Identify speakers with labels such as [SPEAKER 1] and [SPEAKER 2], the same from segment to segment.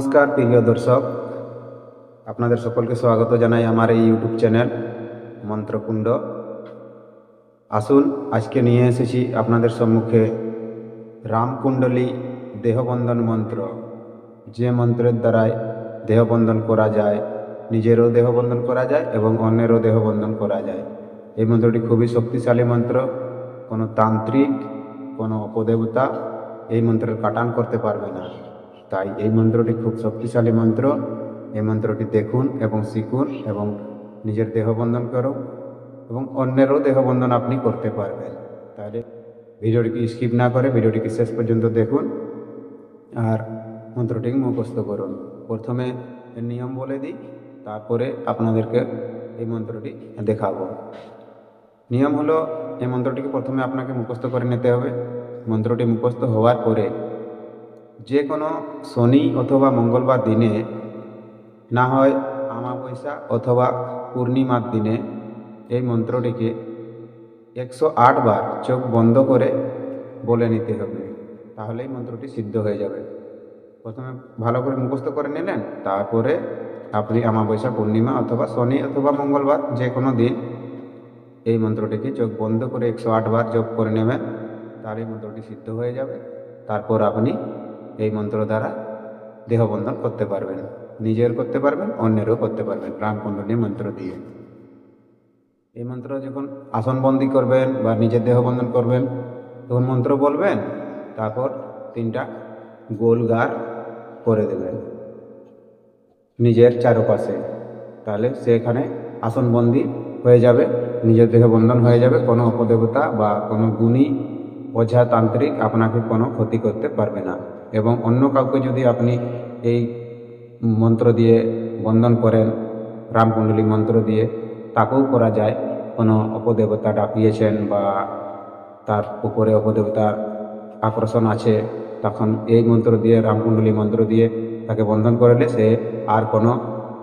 [SPEAKER 1] নমস্কার, প্রিয় দর্শক। আপনাদের সকলকে স্বাগত জানাই আমার এই ইউটিউব চ্যানেল মন্ত্রকুণ্ড। আসুন, আজকে নিয়ে এসেছি আপনাদের সম্মুখে রামকুণ্ডলী দেহবন্ধন মন্ত্র। যে মন্ত্রের দ্বারায় দেহবন্ধন করা যায়, নিজেরও দেহবন্ধন করা যায় এবং অন্যেরও দেহবন্ধন করা যায়। এই মন্ত্রটি খুবই শক্তিশালী মন্ত্র, কোনো তান্ত্রিক, কোনো অপদেবতা এই মন্ত্রের কাটান করতে পারবে না। তাই এই মন্ত্রটি খুব শক্তিশালী মন্ত্র। এই মন্ত্রটি দেখুন এবং শিখুন এবং নিজের দেহবন্ধন করুন এবং অন্যেরও দেহবন্ধন আপনি করতে পারবেন। তাহলে ভিডিওটিকে স্কিপ না করে ভিডিওটিকে শেষ পর্যন্ত দেখুন আর মন্ত্রটি মুখস্থ করুন। প্রথমে নিয়ম বলে দিই, তারপরে আপনাদেরকে এই মন্ত্রটি দেখাবো। নিয়ম হলো, এই মন্ত্রটিকে প্রথমে আপনাকে মুখস্থ করে নিতে হবে। মন্ত্রটি মুখস্থ হওয়ার পরে যে কোনো শনি অথবা মঙ্গলবার দিনে, না হয় আমাবস্যা অথবা পূর্ণিমার দিনে, এই মন্ত্রটিকে একশো বার চোখ বন্ধ করে বলে নিতে হবে। তাহলেই মন্ত্রটি সিদ্ধ হয়ে যাবে। প্রথমে ভালো করে মুখস্থ করে নিলেন, তারপরে আপনি আমাবস্যা পূর্ণিমা অথবা শনি অথবা মঙ্গলবার যে কোনো দিন এই মন্ত্রটিকে চোখ বন্ধ করে একশো বার জপ করে নেবেন তার এই মন্ত্রটি সিদ্ধ হয়ে যাবে। তারপর আপনি এই মন্ত্র দ্বারা দেহবন্ধন করতে পারবেন। নিজের করতে পারবেন, অন্যেরও করতে পারবেন রামকুণ্ডলী মন্ত্র দিয়ে। এই মন্ত্র যখন আসনবন্দি করবেন বা নিজের দেহবন্ধন করবেন, তখন মন্ত্র বলবেন, তারপর তিনটা গোল গার করে দেবেন। নিজের চারপাশে। তাহলে সেখানে আসনবন্দি হয়ে যাবে, নিজের দেহ বন্ধন হয়ে যাবে, কোনো অপদেবতা বা কোনো গুণী ওঝা তান্ত্রিক আপনাকে কোনো ক্ষতি করতে পারবে না। এবং অন্য কাউকে যদি আপনি এই মন্ত্র দিয়ে বন্ধন করেন, রামকুণ্ডলী মন্ত্র দিয়ে, তাকেও করা যায়। কোনো অপদেবতা ডাকিয়েছেন বা তার উপরে অপদেবতার আকর্ষণ আছে, তখন এই মন্ত্র দিয়ে, রামকুণ্ডলী মন্ত্র দিয়ে তাকে বন্ধন করলে সে আর কোনো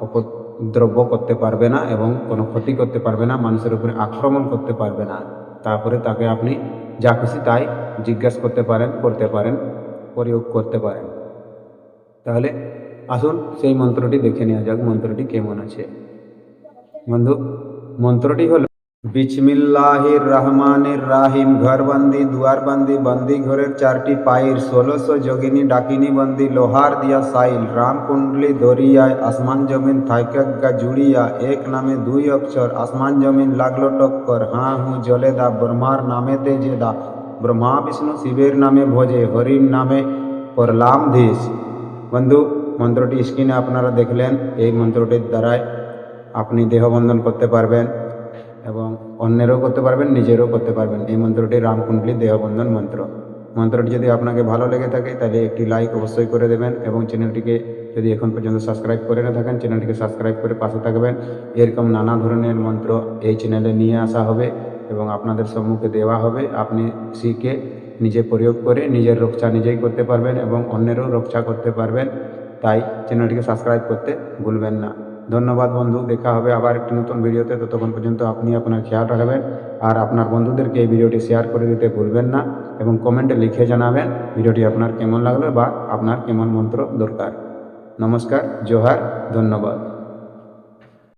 [SPEAKER 1] উপদ্রব্য করতে পারবে না এবং কোনো ক্ষতি করতে পারবে না, মানুষের উপরে আক্রমণ করতে পারবে না। তারপরে তাকে আপনি যা খুশি তাই জিজ্ঞাসা করতে পারেন করতে পারেন। প্রয়োগ করতে পারেন। তাহলে আসুন সেই মন্ত্রটি দেখে নেওয়া যাক, মন্ত্রটি কেমন আছে। বন্ধু, মন্ত্রটি হলো বিচমিল্লাহির রহমানির রাহিম ঘরবন্দি, দুয়ারবন্দি বন্দি ঘরের চারটি পাইর ষোলোশো যোগিনী ডাকিনী বন্দি, লোহার দিয়া সাইল, রামকুণ্ডলি দরিয়ায় আসমান জমিন থাইকা জুড়িয়া, এক নামে দুই অক্ষর, আসমান জমিন লাগল টক্কর হাঁ হু জলে দা ব্রহ্মার নামেতে যে দা ব্রহ্মা বিষ্ণু শিবের নামে ভোজে হরির নামে করলাম ধীশ বন্ধু মন্ত্রটি স্ক্রিনে আপনারা দেখলেন এই মন্ত্রটির দ্বারাই আপনি দেহবন্ধন করতে পারবেন এবং অন্যেরও করতে পারবেন নিজেরও করতে পারবেন এই মন্ত্রটি রামকুণ্ডলী দেহবন্ধন মন্ত্র মন্ত্রটি যদি আপনাকে ভালো লেগে থাকে, তাহলে একটি লাইক অবশ্যই করে দেবেন এবং চ্যানেলটিকে যদি এখন পর্যন্ত সাবস্ক্রাইব করে না থাকেন, চ্যানেলটিকে সাবস্ক্রাইব করে পাশে থাকবেন। এরকম নানা ধরনের মন্ত্র এই চ্যানেলে নিয়ে আসা হবে। এবং আপনাদের সম্মুখে দেওয়া হবে, আপনি শিখে নিজে প্রয়োগ করে নিজের রক্ষা নিজেই করতে পারবেন এবং অন্যেরও রক্ষা করতে পারবেন। তাই চ্যানেলটিকে সাবস্ক্রাইব করতে ভুলবেন না। ধন্যবাদ বন্ধু, দেখা হবে আবার একটি নতুন ভিডিওতে। ততক্ষণ পর্যন্ত আপনি আপনার খেয়াল রাখবেন আর আপনার বন্ধুদেরকে এই ভিডিওটি শেয়ার করে দিতে ভুলবেন না এবং কমেন্টে লিখে জানাবেন ভিডিওটি আপনার কেমন লাগল বা আপনার কেমন মন্ত্র দরকার। নমস্কার, জোহার, ধন্যবাদ।